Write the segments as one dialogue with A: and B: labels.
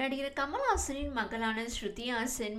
A: நடிகர் கமல்ஹாசனின் மகளான ஸ்ருதி ஹாசன்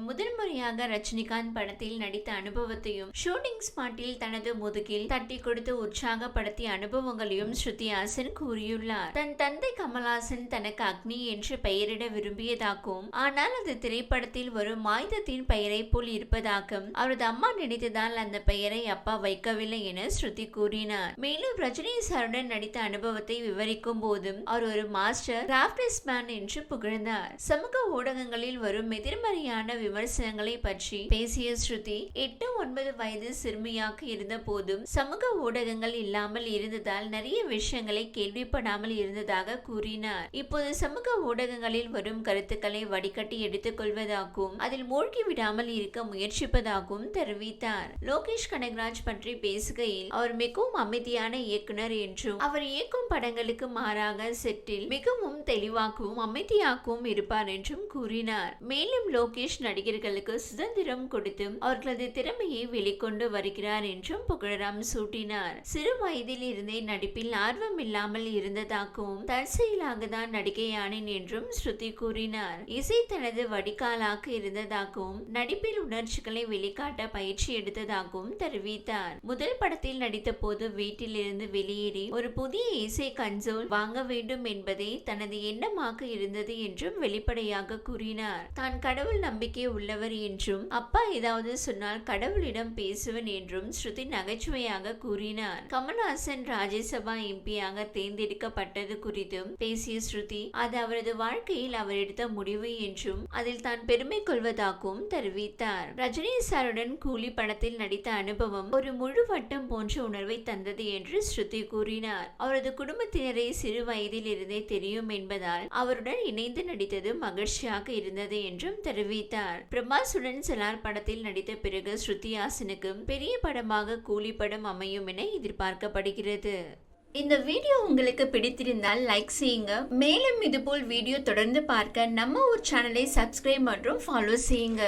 A: ரஜினிகாந்த் படத்தில் நடித்த அனுபவத்தையும் ஷூட்டிங் ஸ்பாட்டில் தனது முதுகில் தட்டி கொடுத்து உற்சாகப்படுத்திய அனுபவங்களையும் ஸ்ருதி ஹாசன் கூறியுள்ளார். தன் தந்தை கமல்ஹாசன் தனக்கு அக்னி என்று பெயரிட விரும்பியதாகவும் ஆனால் அது திரைப்படத்தில் வரும் ஆயுதத்தின் பெயரை போல் இருப்பதாகவும் அவரது அம்மா நினைத்ததால் அந்த பெயரை அப்பா வைக்கவில்லை என ஸ்ருதி கூறினார். மேலும் ரஜினி சாருடன் நடித்த அனுபவத்தை விவரிக்கும் போதும் அவர் ஒரு மாஸ்டர் கிராஃப்டிஸ் மேன் என்று புகழ்ந்தார். சமூக ஊடகங்களில் வரும் எதிர்மறையான விமர்சனங்களை பற்றி பேசிய ஸ்ருதி எட்டு ஒன்பது வயது சிறுமியாக இருந்த போதும் சமூக ஊடகங்கள் இல்லாமல் இருந்ததால் நிறைய விஷயங்களை கேள்விப்படாமல் இருந்ததாக கூறினார். இப்போது சமூக ஊடகங்களில் வரும் கருத்துக்களை வடிகட்டி எடுத்துக் கொள்வதாகவும் அதில் மூழ்கி விடாமல் இருக்க முயற்சிப்பதாகவும் தெரிவித்தார். லோகேஷ் கனகராஜ் பற்றி பேசுகையில் அவர் மிகவும் அமைதியான இயக்குனர் என்றும் அவர் இயக்கும் படங்களுக்கு மாறாக செட்டில் மிகவும் தெளிவாகவும் அமைதியாகவும் இருப்பார் என்றும் கூறினார். மேலும் லோகேஷ் நடிகர்களுக்கு சுதந்திரம் கொடுத்தும் அவர்களது திறமையை வெளிக்கொண்டு வருகிறார் என்றும் புகழராம் சூட்டினார். சிறு வயதில் இருந்தே நடிப்பில் ஆர்வம் இல்லாமல் இருந்ததாகவும் தற்செயலாக தான் நடிகையானேன் என்றும் ஸ்ருதி கூறினார். இசை தனது வடிகாலாக இருந்ததாகவும் நடிப்பில் உணர்ச்சிகளை வெளிக்காட்ட பயிற்சி எடுத்ததாகவும் தெரிவித்தார். முதல் படத்தில் நடித்த போது வீட்டில் இருந்து வெளியேறி ஒரு புதிய இசை கன்சோல் வாங்க வேண்டும் என்பதே தனது எண்ணமாக இருந்தது என்றும் வெளிப்படையாக கூறினார். தான் கடவுள் நம்பிக்கை உள்ளவர் என்றும் அப்பா ஏதாவது சொன்னால் கடவுளிடம் பேசுவேன் என்றும் ஸ்ருதி நகைச்சுவையாக கூறினார். கமல்ஹாசன் ராஜ்யசபா எம்பியாக தேர்ந்தெடுக்கப்பட்டது குறித்தும் பேசிய ஸ்ருதி அது அவரது வாழ்க்கையில் அவர் எடுத்த முடிவு என்றும் அதில் தான் பெருமை கொள்வதாகவும் தெரிவித்தார். ரஜினி சாருடன் கூலி படத்தில் நடித்த அனுபவம் ஒரு முழு வட்டம் போன்ற உணர்வை தந்தது என்று ஸ்ருதி கூறினார். அவரது குடும்பத்தினரை சிறு வயதில் இருந்தே தெரியும் என்பதால் அவருடன் இணைந்து நடித்த நடித்தது மகிழ்ச்சியாக இருந்தது என்றும் தெரிவித்தார். பிரபாசுடன் செலார் படத்தில் நடித்த பிறகு ஸ்ருதி ஹாசனுக்கும் பெரிய படமாக கூலி படம் அமையும் என எதிர்பார்க்கப்படுகிறது. இந்த வீடியோ உங்களுக்கு பிடித்திருந்தால் லைக் செய்யுங்க. மேலும் இதுபோல் வீடியோ தொடர்ந்து பார்க்க நம்ம ஒரு சேனலை சப்ஸ்கிரைப் மற்றும் ஃபாலோ செய்யுங்க.